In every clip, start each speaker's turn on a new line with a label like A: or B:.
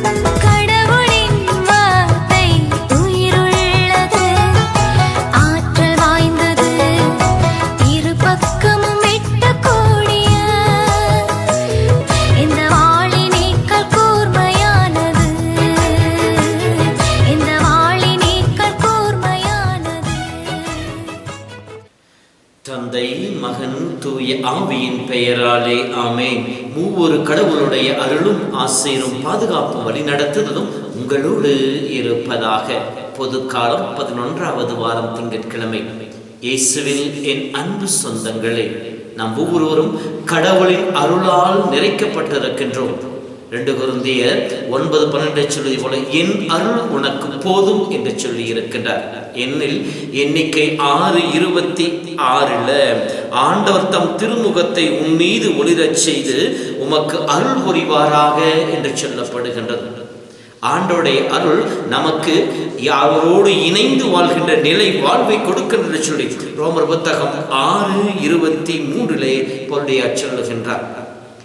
A: கடவுளின்
B: மகன் தூய ஆவியின் பெயராலே ஆமே மூவொரு கடவுளுடைய அருளும் ஆசீரும் பாதுகாப்பும் வழிநடத்துதலும் உங்களோடு இருப்பதாக. பொது காலம் பதினொன்றாவது வாரம் திங்கட்கிழமை. இயேசுவில் என் அன்பு சொந்தங்களே நாம் ஒவ்வொருவரும் கடவுளின் அருளால் நிறைக்கப்பட்டிருக்கின்றோம். ரெண்டு குருந்திய ஒன்பது பன்னெண்டு சொல்வதை போல என் அருள் உனக்கு போதும் என்று சொல்லி இருக்கின்றார். என்னில் எண்ணிக்கை ஆறு இருபத்தி ஆறுல ஆண்டவர் தம் திருமுகத்தை உன் மீது ஒளிரச் செய்து உமக்கு அருள் புரிவாராக என்று சொல்லப்படுகின்றது. ஆண்டோடைய அருள் நமக்கு அவரோடு இணைந்து வாழ்கின்ற நிலை வாழ்வை கொடுக்கின்ற சொல்லி ரோமர் புத்தகம் ஆறு இருபத்தி மூன்றிலே பொருளையா சொல்லுகின்றார்.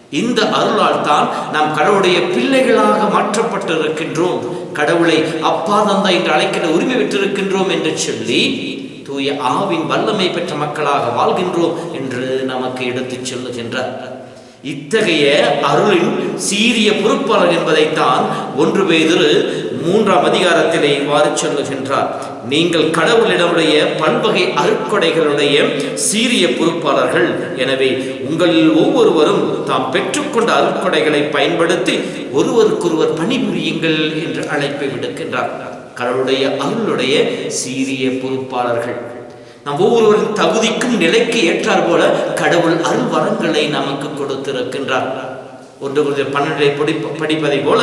B: இந்த அருளால் தான் நாம் கடவுளுடைய பிள்ளைகளாக மாற்றப்பட்டிருக்கின்றோம். கடவுளை அப்பா தந்தா என்று அழைக்கிற உரிமை பெற்றிருக்கின்றோம் என்று சொல்லி தூய ஆவின் வல்லமை பெற்ற மக்களாக வாழ்கின்றோம் என்று நமக்கு எடுத்துச் சொல்லுகின்றார். இத்தகைய அருளின் சீரிய பொறுப்பாளர் என்பதைத்தான் ஒன்று பேதிரு மூன்றாம் அதிகாரத்திலே இவ்வாறு சொல்லுகின்றார். நீங்கள் கடவுளிடமுடைய பண்பகை அருட்கொடைகளுடைய சீரிய பொறுப்பாளர்கள். எனவே உங்களில் ஒவ்வொருவரும் தாம் பெற்றுக்கொண்ட அருட்கொடைகளை பயன்படுத்தி ஒருவருக்கொருவர் பணிபுரியுங்கள் என்று அழைப்பை விடுக்கின்றார். கடவுளுடைய அருளுடைய சீரிய பொறுப்பாளர்கள். நம் ஒவ்வொருவரின் தகுதிக்கும் நிலைக்கு ஏற்றார் போல கடவுள் அருள் வரங்களை நமக்கு கொடுத்திருக்கின்றார். ஒன்று கொஞ்சம் பன்னெண்டை படி படிப்பதை போல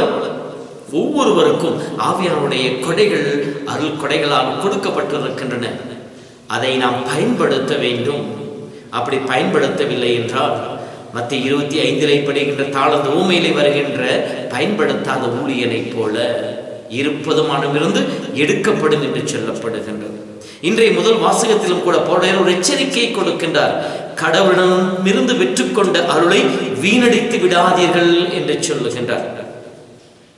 B: ஒவ்வொருவருக்கும் ஆவியானுடைய கொடைகள் அருள் கொடைகளால் கொடுக்கப்பட்டிருக்கின்றன. அதை நாம் பயன்படுத்த வேண்டும். அப்படி பயன்படுத்தவில்லை என்றால் மத்திய இருபத்தி ஐந்திலே படுகின்ற தாளந்த ஊமையிலே வருகின்ற பயன்படுத்தாத ஊழியனைப் போல இருப்பதுமானமிருந்து எடுக்கப்படும் என்று சொல்லப்படுகின்றது. இன்றைய முதல் வாசகத்திலும் கூட போடைய ஒரு எச்சரிக்கையை கொடுக்கின்றார். கடவுளிடமிருந்து பெற்றுக்கொண்ட அருளை வீணடித்து விடாதீர்கள் என்று சொல்லுகின்றார்.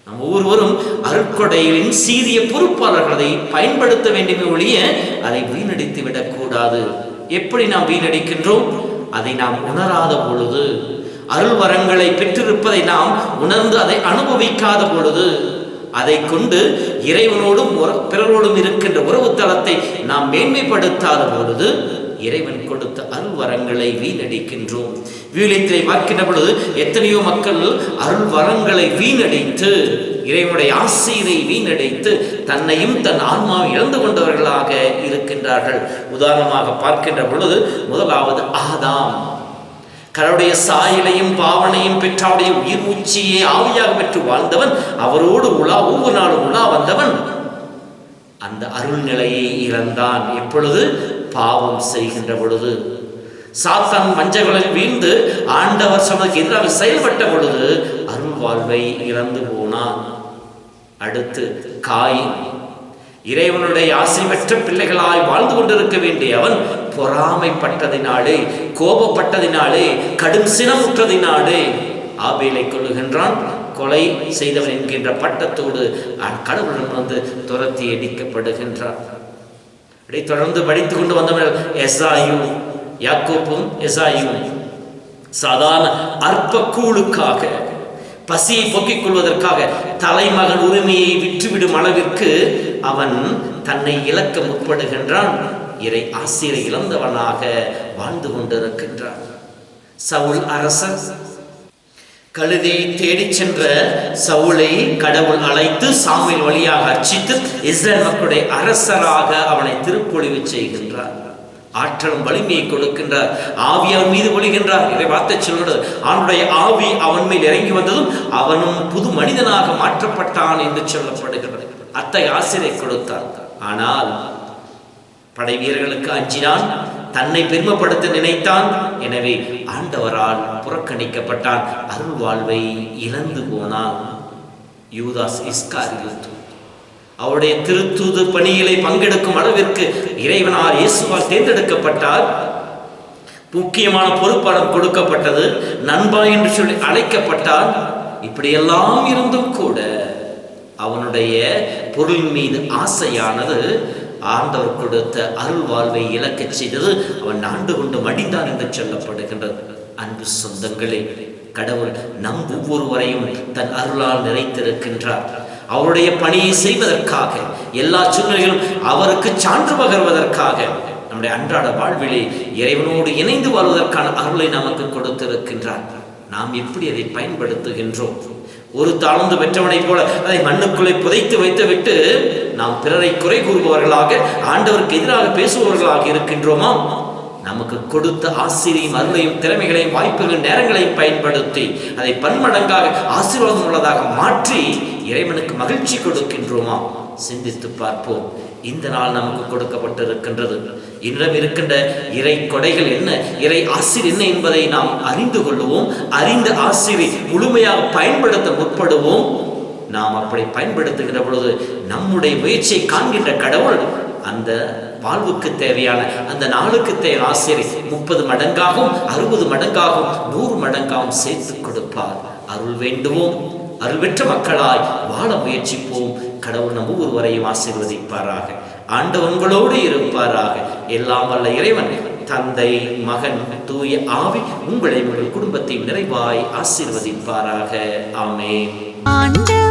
B: நாம் ஒவ்வொருவரும் அருட்கொடைகளின் சீரிய பொறுப்பாளர்கள் அதை பயன்படுத்த வேண்டுமே ஒழிய அதை வீணடித்து விடக்கூடாது. எப்படி நாம் வீணடிக்கின்றோம்? அதை நாம் உணராத பொழுது. அருள் வரங்களை பெற்றிருப்பதை நாம் உணர்ந்து அதை அனுபவிக்காத பொழுது. அதை கொண்டு இறைவனோடும் உற- பிறரோடும் இருக்கின்ற உறவு தளத்தை நாம் மேன்மைப்படுத்தாத பொழுது இறைவன் கொடுத்த அருள் வரங்களை வீணடிக்கின்றோம். வீழத்திலே பார்க்கின்ற பொழுது எத்தனையோ மக்கள் அருள் வரங்களை வீணடித்து இறைவனுடைய ஆசிரியரை வீணடித்து தன்னையும் தன் ஆன்மாவை இழந்து கொண்டவர்களாக இருக்கின்றார்கள். உதாரணமாக பார்க்கின்ற பொழுது முதலாவது ஆதாம். கடவுடைய சாயலையும் பாவனையும் பெற்றாவுடைய உயிர் உச்சியை ஆவியாக பெற்று வாழ்ந்தவன் அவரோடு உலா ஒவ்வொரு நாளும் உலா வந்தவன். அந்த அருள் நிலையை இழந்தான் எப்பொழுது? பாவம் செய்கின்ற பொழுது. சாத்தான் மஞ்சகளில் வீழ்ந்து ஆண்டவர் சொன்னதுக்கு எதிராக செயல்பட்ட பொழுது அருள் வாழ்வை இழந்து போனான். அடுத்து காயின் இறைவனுடைய ஆசை பெற்ற பிள்ளைகளாய் வாழ்ந்து கொண்டிருக்க வேண்டிய அவன் பொறாமைப்பட்டதினாலே கோபப்பட்டதினாலே கடும் சினமுற்றதினாலே ஆபேலை கொள்ளுகின்றான் கொலை செய்தவன் என்கின்ற பட்டத்தோடு அவன் கடவுளிடம் வந்து துரத்தி அடிக்கப்படுகின்றான் அப்படி தொடர்ந்து படித்து கொண்டு வந்தவர்கள் எஸ்ஆயு யாக்கோப்பும் எஸ்ஆயும் சாதாரண அற்ப கூழுக்காக பசியை பொக்கிக் கொள்வதற்காக தலைமகன் உரிமையை விற்றுவிடும் அளவிற்கு அவன் தன்னை இழக்க முற்படுகின்றான். இறை ஆசிரியரை இழந்தவனாக வாழ்ந்து கொண்டிருக்கின்றான். சவுல் அரசன் கழுதை தேடிச் சென்ற சவுளை கடவுள் அழைத்து சாமியில் வழியாக அர்ச்சித்து இஸ்ரேல் மக்களுடைய அரசராக அவனை திருப்பொழிவு செய்கின்றார். ஆற்றலும் வலிமையை கொடுக்கின்றார். ஆவி அவன் மீது ஒழிகின்றார் இதை வார்த்தை சொல்கிறது அவனுடைய ஆவி அவன் மேல் இறங்கி வந்ததும் அவனும் புது மனிதனாக மாற்றப்பட்டான் என்று சொல்லப்படுகிறது. அத்தை ஆசிரியை கொடுத்தார். ஆனால் படை வீரர்களுக்கு அஞ்சினான் தன்னை பெருமைப்படுத்த நினைத்தான். எனவே ஆண்டவரால் புறக்கணிக்கப்பட்டான் அருள் வாழ்வை இழந்து போனான். யூதாஸ் இஸ்காரியோத்து அவருடைய திருத்தூது பணியிலே பங்கெடுக்கும் அளவிற்கு இறைவனார் இயேசுவால் தேர்ந்தெடுக்கப்பட்டார். முக்கியமான பொறுப்பாளம் கொடுக்கப்பட்டது நண்பா என்று சொல்லி அழைக்கப்பட்டார். இப்படியெல்லாம் இருந்தும் கூட அவனுடைய பொருள் மீது ஆசையானது ஆண்டவர் கொடுத்த அருள் வாழ்வை இழக்கச் செய்தது அவன் ஆண்டு கொண்டு மடிந்தான் என்று சொல்லப்படுகின்றது. அன்பு சொந்தங்களே கடவுள் நம் ஒவ்வொருவரையும் தன் அருளால் நிறைத்திருக்கின்றார். அவருடைய பணியை செய்வதற்காக எல்லா சூழ்நிலைகளும் அவருக்கு சான்று பகர்வதற்காக நம்முடைய அன்றாட வாழ்விலே இறைவனோடு இணைந்து வாழ்வதற்கான அருளை நமக்கு கொடுத்திருக்கின்றார். நாம் எப்படி அதை பயன்படுத்துகின்றோம்? ஒரு தாழ்ந்து பெற்றவனைப் போல அதை மண்ணுக்குள்ளே புதைத்து வைத்துவிட்டு நாம் பிறரை குறை கூறுபவர்களாக ஆண்டவருக்கு எதிராக பேசுபவர்களாக இருக்கின்றோமா? நமக்கு கொடுத்த ஆசிரியம் அருளையும் திறமைகளையும் வாய்ப்புகள் நேரங்களையும் பயன்படுத்தி அதை பன்மடங்காக ஆசீர்வாதம் உள்ளதாக மாற்றி இறைவனுக்கு மகிழ்ச்சி கொடுக்கின்றோமா? சிந்தித்து பார்ப்போம். இந்த நாள் நமக்கு கொடுக்கப்பட்டிருக்கின்றது. இன்னும் இருக்கின்ற இறை கொடைகள் என்ன? இறை ஆசிர் என்ன என்பதை நாம் அறிந்து கொள்வோம். அறிந்த ஆசிரியை முழுமையாக பயன்படுத்த முற்படுவோம். நாம் அப்படி பயன்படுத்துகிற பொழுது நம்முடைய முயற்சியை காண்கின்ற கடவுள் அந்த வாழ்வுக்கு தேவையான அந்த நாளுக்கு தேவை ஆசிரியர் முப்பது மடங்காகவும் அறுபது மடங்காகவும் நூறு மடங்காகவும் சேர்த்து கொடுப்பார். அருள் வேண்டுவோம். அருள் பெற்ற மக்களாய் வாழ முயற்சிப்போம். கடவுள் நம்ம ஒருவரையும் ஆசீர்வதிப்பாராக. ஆண்டவங்களோடு இருப்பாராக. எல்லாம் வல்ல இறைவன் தந்தை மகன் தூய ஆவி உங்களை உங்கள் குடும்பத்தை நிறைவாய் ஆசீர்வதிப்பாராக. ஆமே
A: ஆண்டவர்